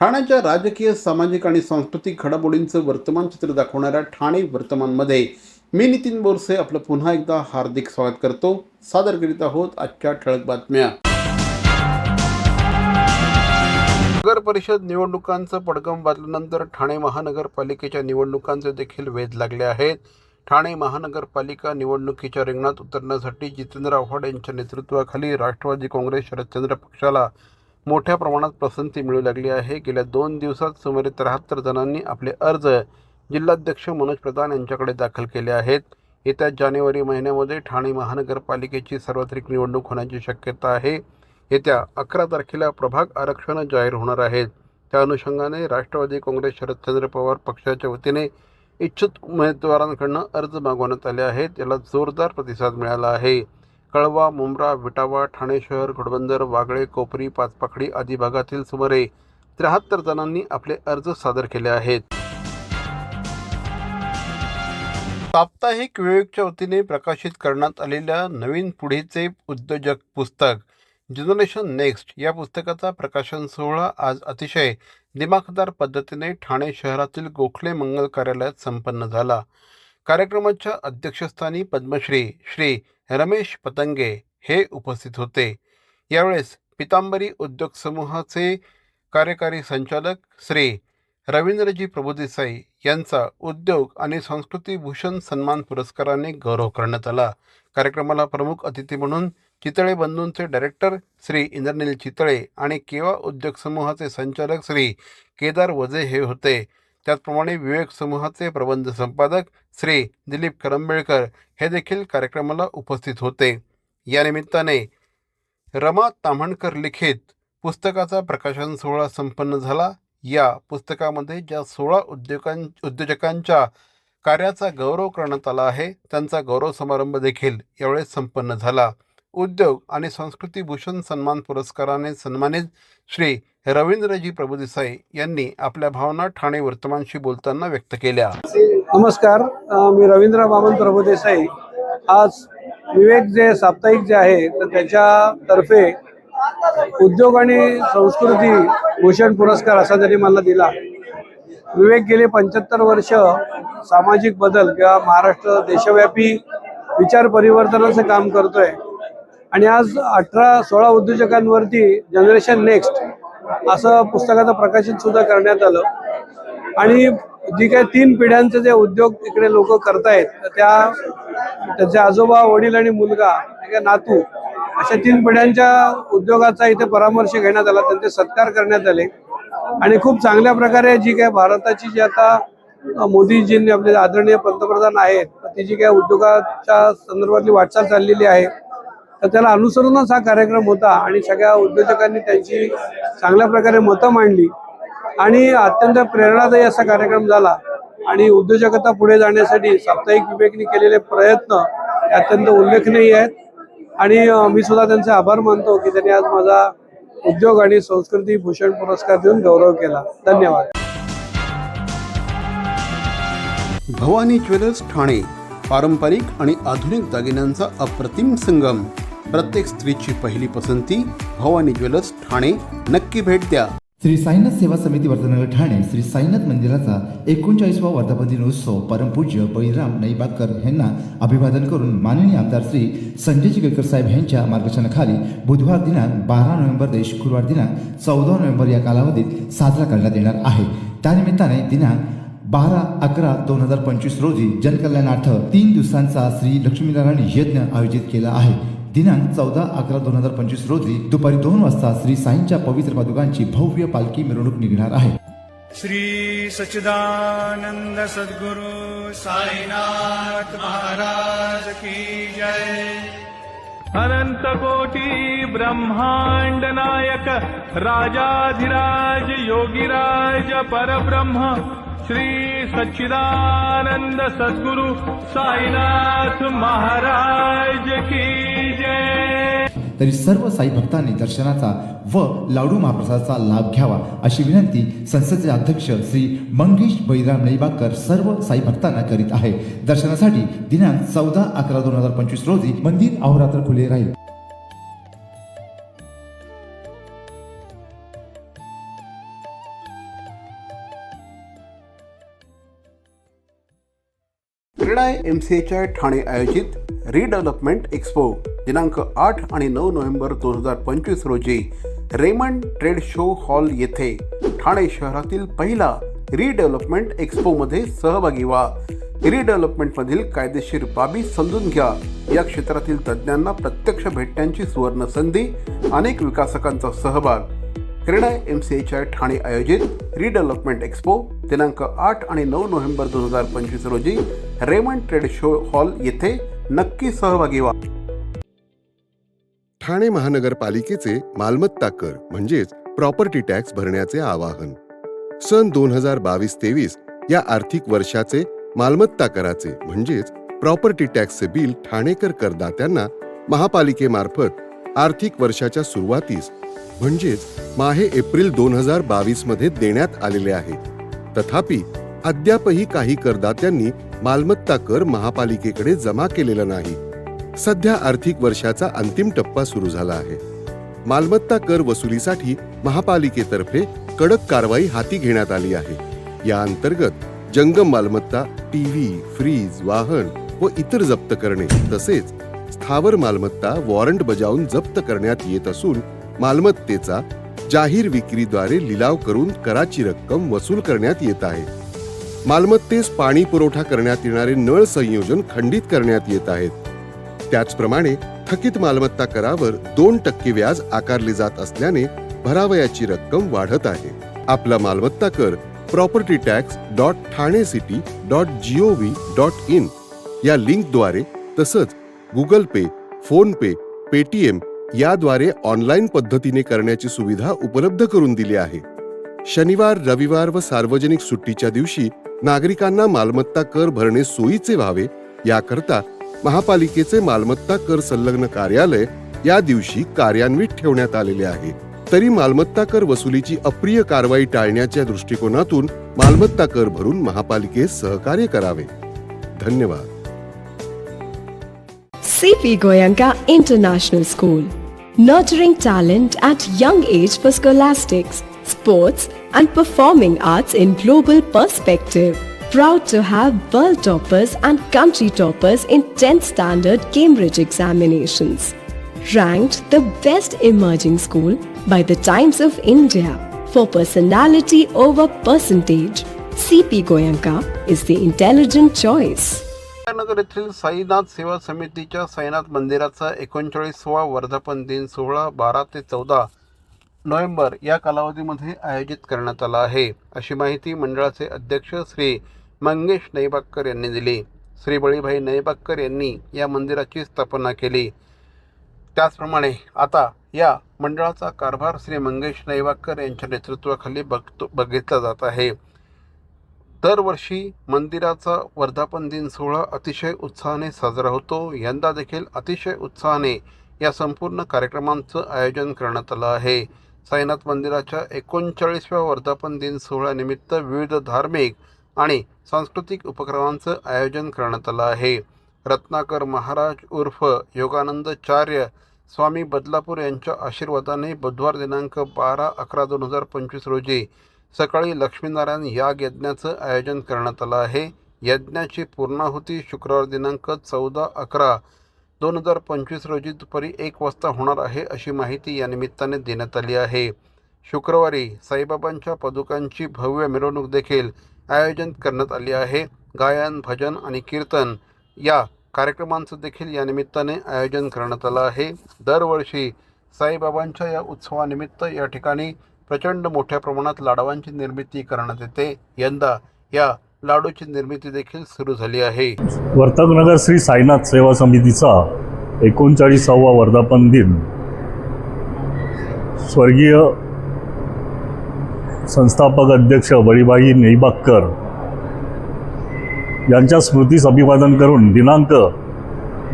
ठाण्याच्या राजकीय सामाजिक आणि सांस्कृतिक घडामोडींचं वर्तमान चित्र दाखवणाऱ्या ठाणे वर्तमानमध्ये मी नितीन बोरसे आपलं पुन्हा एकदा हार्दिक स्वागत करतो. सादर करीत आहोत आजच्या ठळक बातम्या. नगर परिषद निवडणुकांचं पडगम वाजल्यानंतर ठाणे महानगरपालिकेच्या निवडणुकांचे देखील वेध लागले आहेत. ठाणे महानगरपालिका निवडणुकीच्या रिंगणात उतरण्यासाठी जितेंद्र आव्हाड यांच्या नेतृत्वाखाली राष्ट्रवादी काँग्रेस शरदचंद्र पक्षाला मोठ्या प्रमाणात पसंती मिळू लागली आहे. गेल्या दोन दिवसात सुमारे त्र्याहत्तर जणांनी आपले अर्ज जिल्हाध्यक्ष मनोज प्रधान यांच्याकडे दाखल केले आहेत. येत्या जानेवारी महिन्यामध्ये ठाणे महानगरपालिकेची सार्वत्रिक निवडणूक होण्याची शक्यता आहे. येत्या अकरा तारखेला प्रभाग आरक्षण जाहीर होणार आहेत त्या अनुषंगाने राष्ट्रवादी काँग्रेस शरदचंद्र पवार पक्षाच्या वतीने इच्छुक उमेदवारांकडनं अर्ज मागवण्यात आले आहेत. याला जोरदार प्रतिसाद मिळाला आहे. कळवा मुंब्रा विटावा ठाणे शहर घोडबंदर वागळे कोपरी पाचपाखडी आदी भागातील सुमारे त्र्याहत्तर जणांनी आपले अर्ज सादर केले आहेत. साप्ताहिक विवेकच्या वतीने प्रकाशित करण्यात आलेल्या नवीन पुढीचे उद्योजक पुस्तक जनरेशन नेक्स्ट या पुस्तकाचा प्रकाशन सोहळा आज अतिशय दिमाखदार पद्धतीने ठाणे शहरातील गोखले मंगल कार्यालयात संपन्न झाला. कार्यक्रमाच्या अध्यक्षस्थानी पद्मश्री श्री रमेश पतंगे हे उपस्थित होते. यावेळेस पितांबरी उद्योग समूहाचे कार्यकारी संचालक श्री रवींद्रजी प्रभुदेसाई यांचा उद्योग आणि संस्कृती भूषण सन्मान पुरस्काराने गौरव करण्यात आला. कार्यक्रमाला प्रमुख अतिथी म्हणून चितळे बंधूंचे डायरेक्टर श्री इंद्रनील चितळे आणि केवा उद्योग समूहाचे संचालक श्री केदार वजे हे होते. त्याचप्रमाणे विवेक समूहाचे प्रबंध संपादक श्री दिलीप करंबेळकर हे देखील कार्यक्रमाला उपस्थित होते. या निमित्ताने रमा ताम्हणकर लिखित पुस्तकाचा प्रकाशन सोहळा संपन्न झाला. या पुस्तकामध्ये ज्या सोळा उद्योगां उद्योजकांच्या कार्याचा गौरव करण्यात आला आहे त्यांचा गौरव समारंभ देखील यावेळेस संपन्न झाला. उद्योग आणि संस्कृती भूषण सन्मान पुरस्काराने सन्मानित श्री रवींद्रजी प्रभुदेसाई यांनी आपल्या भावना ठाणे वर्तमानशी बोलताना व्यक्त केल्या. नमस्कार मी रवींद्र बामन प्रभुदेसाई आज विवेक जे साप्ताहिक जे आहे तर त्याच्यातर्फे उद्योग आणि संस्कृती भूषण पुरस्कार असा त्यांनी मला दिला. विवेक गेले पंच्याहत्तर वर्ष सामाजिक बदल किंवा महाराष्ट्र देशव्यापी विचार परिवर्तनाचं काम करतोय. आणि आज अठरा सोळा उद्योजकांवरती जनरेशन नेक्स्ट असं पुस्तकाचं प्रकाशन सुद्धा करण्यात आलं. आणि जी काही तीन पिढ्यांचे जे उद्योग इकडे लोक करतायत तर त्या त्याचे आजोबा वडील आणि मुलगा नातू अशा तीन पिढ्यांच्या उद्योगाचा इथे परामर्श घेण्यात आला त्यांचे सत्कार करण्यात आले. आणि खूप चांगल्या प्रकारे जी काय भारताची जी आता मोदीजींनी आपले आदरणीय पंतप्रधान आहेत ती जी काय उद्योगाच्या संदर्भातली वाटचाल चाललेली आहे तर त्याला अनुसरूनच हा कार्यक्रम होता आणि सगळ्या उद्योजकांनी त्यांची चांगल्या प्रकारे मतं मांडली. आणि अत्यंत प्रेरणादायी असा कार्यक्रम झाला. आणि उद्योजकता पुढे जाण्यासाठी साप्ताहिक विवेकनी केलेले प्रयत्न अत्यंत उल्लेखनीय आहेत. आणि मी सुद्धा त्यांचे आभार मानतो की त्यांनी आज माझा उद्योग आणि संस्कृती भूषण पुरस्कार देऊन गौरव केला. धन्यवाद. भवानी ज्वेलर्स ठाणे पारंपरिक आणि आधुनिक दागिन्यांचा अप्रतिम संगम. प्रत्येक स्त्रीची पहिली पसंती भवानी ज्वेलर्स ठाणे. नक्की भेट द्या. श्री साईनाथ सेवा समिती वर्धनगर ठाणे श्री साईनाथ मंदिराचा एकोणचाळीसवा वर्धापन दिनोत्सव परमपूज्य बळीराम नैबाकर यांना अभिवादन करून माननीय आमदार श्री संजय चिकलकर साहेब यांच्या मार्गदर्शनाखाली बुधवार दिनांक बारा नोव्हेंबर ते शुक्रवार दिनांक चौदा नोव्हेंबर या कालावधीत साजरा करण्यात येणार आहे. त्यानिमित्ताने दिनांक बारा अकरा दोन हजार पंचवीस रोजी जनकल्याणार्थ तीन दिवसांचा श्री लक्ष्मीनारायण यज्ञ आयोजित केला आहे. दिनांक चौदा अकरा दोन हजार पंचवीस रोजी दुपारी दोन वाजता श्री साईंच्या पवित्र पादुकांची भव्य पालखी मिरवणूक निघणार आहे. श्री सच्चिदानंद सद्गुरु साईनाथ महाराज की जय. अनंत कोटी ब्रह्मांड नायक राजाधिराज योगिराज परब्रह्म श्री सच्चिदानंद सद्गुरु साईनाथ महाराज की तरी सर्व साई भक्तांनी दर्शनाचा व लाडू महाप्रसादाचा लाभ घ्यावा अशी विनंती संस्थेचे अध्यक्ष श्री मंगेश बैराम नैबाकर सर्व साई भक्तांना करीत आहे. दर्शनासाठी दिनांक चौदा अकरा दोन हजार पंचवीस रोजी मंदिर अहोरात्र खुले राहील. क्रीडा एम सी एच ठाणे आयोजित रिडेव्हलपमेंट एक्स्पो दिनांक आठ आणि नऊ नोव्हेंबर दोन हजार पंचवीस रोजी रेमंड ट्रेड शो हॉल येथे ठाणे शहरातील पहिला रिडेव्हलपमेंट एक्स्पोमध्ये सहभागी व्हा. रिडेव्हलपमेंटमधील कायदेशीर बाबी समजून घ्या. या क्षेत्रातील तज्ज्ञांना प्रत्यक्ष भेटण्याची सुवर्ण संधी अनेक विकासकांचा सहभाग. क्रीडा एम सी एच्या ठाणे आयोजित रिडेव्हलपमेंट एक्स्पो दिनांक आठ आणि नऊ नोव्हेंबर दोन हजार पंचवीस रोजी रेमंड ट्रेड शो हॉल येथे नक्की सहभागी व्हा. ठाणे महानगरपालिकेचे मालमत्ता कर म्हणजेच प्रॉपर्टी टॅक्स भरण्याचे आवाहन. सन दोन हजार बावीस तेवीस या आर्थिक वर्षाचे मालमत्ता कराचे म्हणजेच प्रॉपर्टी टॅक्सचे बिल ठाणेकर करदात्यांना महापालिकेमार्फत आर्थिक वर्षाच्या सुरुवातीस म्हणजेच माहे एप्रिल दोन हजार बावीसमध्ये देण्यात आलेले आहे. तथापि अद्यापही काही करदात्यांनी मालमत्ता कर महापालिकेकडे जमा केलेला नाही. सध्या आर्थिक वर्षाचा अंतिम टप्पा सुरू झाला आहे. मालमत्ता कर वसुलीसाठी महापालिकेतर्फे कडक कारवाई हाती घेण्यात आली आहे. या अंतर्गत जंगम मालमत्ता टीव्ही फ्रीज वाहन व इतर जप्त करणे तसेच स्थावर मालमत्ता वॉरंट बजावून जप्त करण्यात येत असून मालमत्तेचा जाहीर विक्रीद्वारे लिलाव करून कराची रक्कम वसूल करण्यात येत आहे. मालमत्तेस पाणी पुरवठा करण्यात येणारे नळ संयोजन खंडित करण्यात येत आहेत. त्याचप्रमाणे थकीत मालमत्ता करावर दोन टक्के व्याज आकारले जात असल्याने भरावयाची रक्कम वाढत आहे. आपला मालमत्ता कर property tax dot Thane city dot gov dot in या लिंकद्वारे तसंच Google Pay PhonePe Paytm याद्वारे ऑनलाईन पद्धतीने करण्याची सुविधा उपलब्ध करून दिली आहे. शनिवार रविवार व सार्वजनिक सुट्टीच्या दिवशी नागरिकांना मालमत्ता कर भरणे सोयीचे व्हावे याकरता महापालिकेचे मालमत्ता कर संलग्न कार्यालय या दिवशी कार्यान्वित ठेवण्यात आलेले आहे. तरी मालमत्ता कर वसुलीची अप्रिय कारवाई टाळण्याच्या दृष्टिकोनातून मालमत्ता कर भरून महापालिकेस सहकार्य करावे. धन्यवाद. C P Goenka international school nurturing talent at young age for scholastics sports, and performing arts in global perspective. Proud to have world toppers and country toppers in 10th standard Cambridge examinations. Ranked the best emerging school by the Times of India for personality over percentage. CP Goyanka is the intelligent choice. Nagar येथील साईनाथ सेवा समितीच्या साईनाथ मंदिराचा एकोणचाळीसवा वर्धापन दिन सोहळा बारा ते चौदा नोव्हेंबर या कालावधीमध्ये आयोजित करण्यात आला आहे. अशी माहिती मंडळाचे अध्यक्ष श्री मंगेश नैबाक्कर यांनी दिली. श्री बळीभाई नैबाक्कर यांनी या मंदिराची स्थापना केली. त्याचप्रमाणे आता या मंडळाचा कारभार श्री मंगेश नैबाक्कर यांच्या नेतृत्वाखाली बघतो बघितला जात आहे. दरवर्षी मंदिराचा वर्धापन दिन सोहळा अतिशय उत्साहाने साजरा होतो. यंदा देखील अतिशय उत्साहाने या संपूर्ण कार्यक्रमांचं आयोजन करण्यात आलं आहे. साईनाथ मंदिराच्या एकोणचाळीसव्या वर्धापन दिन सोहळ्यानिमित्त विविध धार्मिक आणि सांस्कृतिक उपक्रमांचं आयोजन करण्यात आलं आहे. रत्नाकर महाराज उर्फ योगानंदचार्य स्वामी बदलापूर यांच्या आशीर्वादाने बुधवार दिनांक बारा अकरा दोन हजार पंचवीस रोजी सकाळी लक्ष्मीनारायण याग यज्ञाचं आयोजन करण्यात आलं आहे. यज्ञाची पूर्णाहुती शुक्रवार दिनांक चौदा अकरा दोन हजार पंचवीस रोजी दुपारी एक वाजता होणार आहे अशी माहिती या निमित्ताने देण्यात आली आहे. शुक्रवारी साईबाबांच्या पदुकांची भव्य मिरवणूक देखील आयोजन करण्यात आली आहे. गायन भजन आणि कीर्तन या कार्यक्रमांचं देखील या निमित्ताने आयोजन करण्यात आलं आहे. दरवर्षी साईबाबांच्या या उत्सवानिमित्त या ठिकाणी प्रचंड मोठ्या प्रमाणात लाडवांची निर्मिती करण्यात येते. यंदा या लाडूची निर्मिती देखील सुरू झाली आहे. वर्तकनगर श्री साईनाथ सेवा समितीचा एकोणचाळीसावा वर्धापन दिन. स्वर्गीय संस्थापक अध्यक्ष बळीबाई नेईबाक्कर यांच्या स्मृतीस अभिवादन करून दिनांक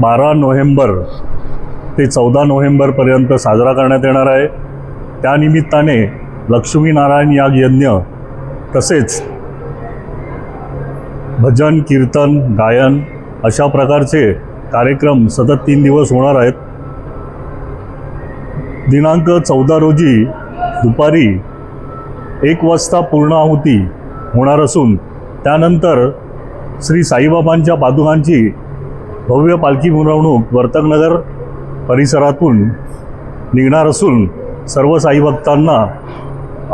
बारा नोव्हेंबर ते चौदा नोव्हेंबरपर्यंत साजरा करण्यात येणार आहे. त्यानिमित्ताने लक्ष्मीनारायण याग यज्ञ तसेच भजन कीर्तन गायन अशा प्रकारचे कार्यक्रम सतत तीन दिवस होणार आहेत. दिनांक चौदा रोजी दुपारी एक वाजता पूर्णाहुती होणार असून त्यानंतर श्री साईबाबांच्या पादुकांची भव्य पालखी मिरवणूक वर्तकनगर परिसरातून निघणार असून सर्व साईभक्तांना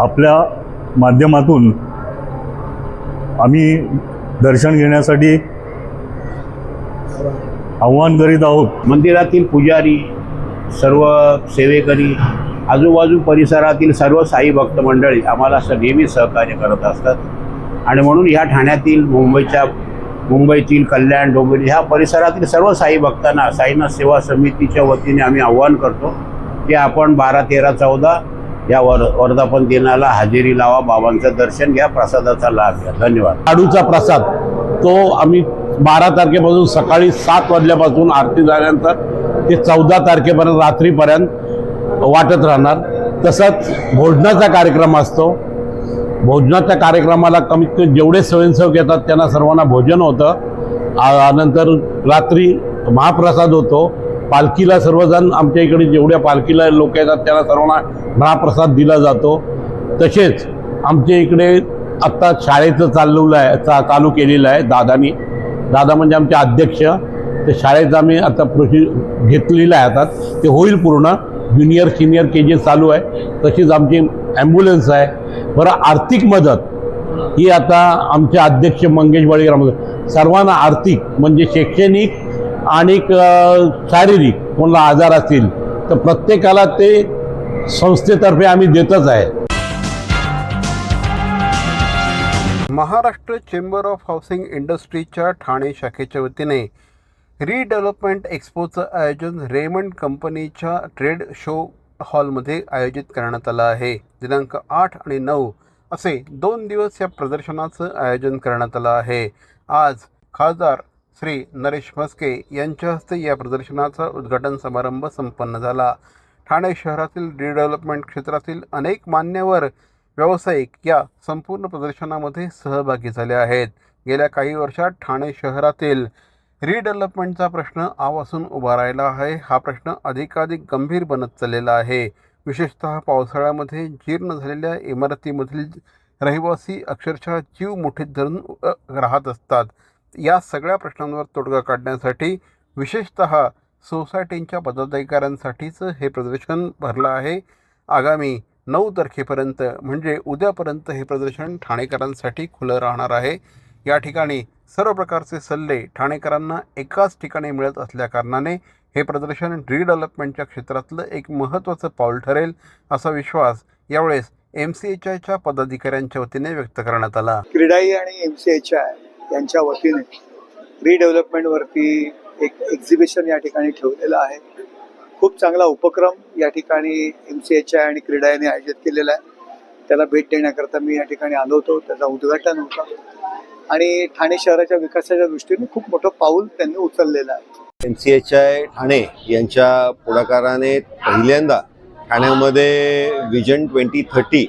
आपल्या माध्यमातून आम्ही दर्शन घेण्यासाठी आव्हान करीत आहोत. मंदिरातील पुजारी सर्व सेवेकरी आजूबाजू परिसरातील सर्व साई भक्त मंडळी आम्हाला असं नेहमी सहकार्य करत असतात. आणि म्हणून ह्या ठाण्यातील मुंबईच्या मुंबईतील कल्याण डोंबिवली ह्या परिसरातील सर्व साई भक्तांना साईनाथ सेवा समितीच्या वतीने आम्ही आव्हान करतो की आपण बारा तेरा चौदा या वर वर्धापन दिनाला हजेरी लावा बाबांचं दर्शन घ्या प्रसादाचा लाभ घ्या. धन्यवाद. लाडूचा प्रसाद तो आम्ही बारा तारखेपासून सकाळी सात वाजल्यापासून आरती झाल्यानंतर ते चौदा तारखेपर्यंत रात्रीपर्यंत वाटत राहणार. तसंच भोजनाचा कार्यक्रम असतो. भोजनाच्या कार्यक्रमाला कमीत कमी जेवढे स्वयंसेवक येतात त्यांना सर्वांना भोजन होतं. नंतर रात्री महाप्रसाद होतो. पालखीला सर्वजण आमच्या इकडे जेवढ्या पालखीला लोक येतात त्याला सर्वांना महाप्रसाद दिला जातो. तसेच आमच्या इकडे आत्ता शाळेचं चालवलं आहे चा चालू केलेलं आहे दादानी. दादा म्हणजे आमचे अध्यक्ष. ते शाळेचं आम्ही आता प्रोसि घेतलेलं आहे आता. ते होईल पूर्ण. ज्युनियर सिनियर के जी चालू आहे. तशीच आमची ॲम्ब्युलन्स आहे. बरं आर्थिक मदत ही आता आमचे अध्यक्ष मंगेश बळीराम सर्वांना आर्थिक म्हणजे शैक्षणिक आणि शारीरिक कोणाला आजार असतील तर प्रत्येकाला ते संस्थेतर्फे आम्ही देतच आहे. महाराष्ट्र चेंबर ऑफ हाऊसिंग इंडस्ट्रीच्या ठाणे शाखेच्या वतीने रिडेव्हलपमेंट एक्स्पोचं आयोजन रेमंड कंपनीच्या ट्रेड शो हॉलमध्ये आयोजित करण्यात आलं आहे. दिनांक आठ आणि नऊ असे दोन दिवस या प्रदर्शनाचं आयोजन करण्यात आलं आहे. आज खासदार श्री नरेश म्हस्के यांच्या हस्ते या प्रदर्शनाचा उद्घाटन समारंभ संपन्न झाला. ठाणे शहरातील रिडेव्हलपमेंट क्षेत्रातील अनेक मान्यवर व्यावसायिक या संपूर्ण प्रदर्शनामध्ये सहभागी झाले आहेत. गेल्या काही वर्षात ठाणे शहरातील रिडेव्हलपमेंटचा प्रश्न आवासून उभा राहिला आहे. हा प्रश्न अधिकाधिक गंभीर बनत चाललेला आहे. विशेषतः पावसाळ्यामध्ये जीर्ण झालेल्या इमारतीमधील रहिवासी अक्षरशः जीव मुठीत धरून राहत असतात. या सगळ्या प्रश्नांवर तोडगा काढण्यासाठी विशेषतः सोसायटींच्या पदाधिकाऱ्यांसाठीच हे प्रदर्शन भरलं आहे. आगामी नऊ तारखेपर्यंत म्हणजे उद्यापर्यंत हे प्रदर्शन ठाणेकरांसाठी खुलं राहणार आहे. या ठिकाणी सर्व प्रकारचे सल्ले ठाणेकरांना एकाच ठिकाणी मिळत असल्याकारणाने हे प्रदर्शन रिडेव्हलपमेंटच्या क्षेत्रातलं एक महत्त्वाचं पाऊल ठरेल असा विश्वास यावेळेस एम सी एच आयच्या पदाधिकाऱ्यांच्या वतीने व्यक्त करण्यात आला. क्रीडाई आणि एम सी एच आय यांच्या वतीने रिडेव्हलपमेंटवरती एक एक्झिबिशन या ठिकाणी ठेवलेलं आहे. खूप चांगला उपक्रम या ठिकाणी एम सी एच आय आणि क्रीडाईने आयोजित केलेला आहे. त्याला भेट देण्याकरता मी या ठिकाणी आलो होतो. त्याचा उद्घाटन होतं. आणि ठाणे शहराच्या विकासाच्या दृष्टीने खूप मोठं पाऊल त्यांनी उचललेलं आहे. M C H I Thane यांच्या पुढाकाराने पहिल्यांदा ठाण्यामध्ये विजन ट्वेंटी थर्टी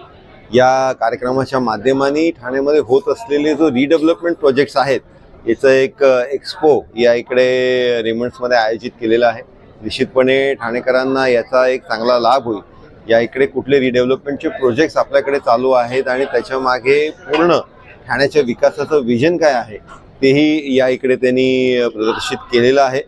या कार्यक्रमाच्या माध्यमाने ठाण्यामध्ये होत असलेले जो रिडेव्हलपमेंट प्रोजेक्ट्स आहेत याचं एक एक्सपो या इकडे रेमंड्समध्ये आयोजित केलेला आहे. निश्चितपणे ठाणेकरांना याचा एक चांगला लाभ होईल. या इकडे कुठले रिडेव्हलपमेंटचे प्रोजेक्ट्स आपल्याकडे चालू आहेत आणि त्याच्यामागे पूर्ण ठाण्याच्या विकासाचं विजन काय आहे तेही या इकडे त्यांनी प्रदर्शित केलेलं आहे.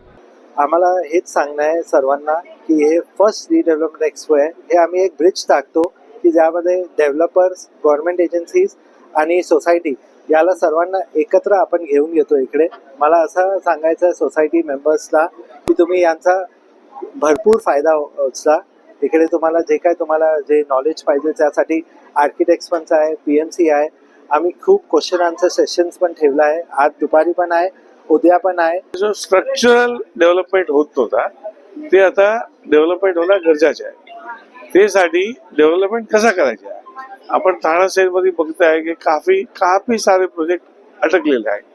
आम्हाला हेच सांगणं आहे सर्वांना की हे फर्स्ट रिडेव्हलपमेंट एक्सपो आहे. हे आम्ही एक ब्रिज टाकतो. की ज्यामध्ये डेव्हलपर्स गव्हर्नमेंट एजन्सीज आणि सोसायटी याला सर्वांना एकत्र आपण घेऊन येतो इकडे. मला असं सांगायचं आहे सोसायटी मेंबर्सला की तुम्ही यांचा भरपूर फायदा हो- उचला इकडे तुम्हाला जे काय तुम्हाला जे नॉलेज पाहिजे त्यासाठी आर्किटेक्ट्स पण आहे पी एम सी आहे. आम्ही खूप क्वेश्चन आन्सर सेशन्स पण ठेवला आहे. आज दुपारी पण आहे उद्या पण आहे. जो स्ट्रक्चरल डेव्हलपमेंट होत नव्हता ते आता डेव्हलपमेंट होणं गरजेचे आहे. त्यासाठी डेव्हलपमेंट कसा करायचा आपण ठाणा मध्ये बघताय की काफी काफी सारे प्रोजेक्ट अटकलेले आहे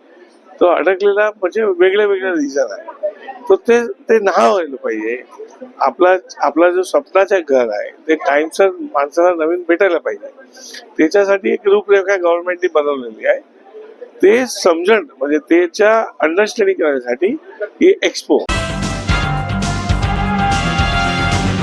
तो अटकलेला म्हणजे वेगळ्या वेगळ्या रिझन आहे. तो ते ते नाही व्हायला पाहिजे. आपला आपला जो स्वप्नाचं घर आहे ते टाइमसर माणसाला नवीन भेटायला पाहिजे. त्याच्यासाठी एक रूपरेखा गव्हर्नमेंटने बनवलेली आहे. ते समजण म्हणजे त्याच्या अंडरस्टँडिंग करण्यासाठी ही एक्सपो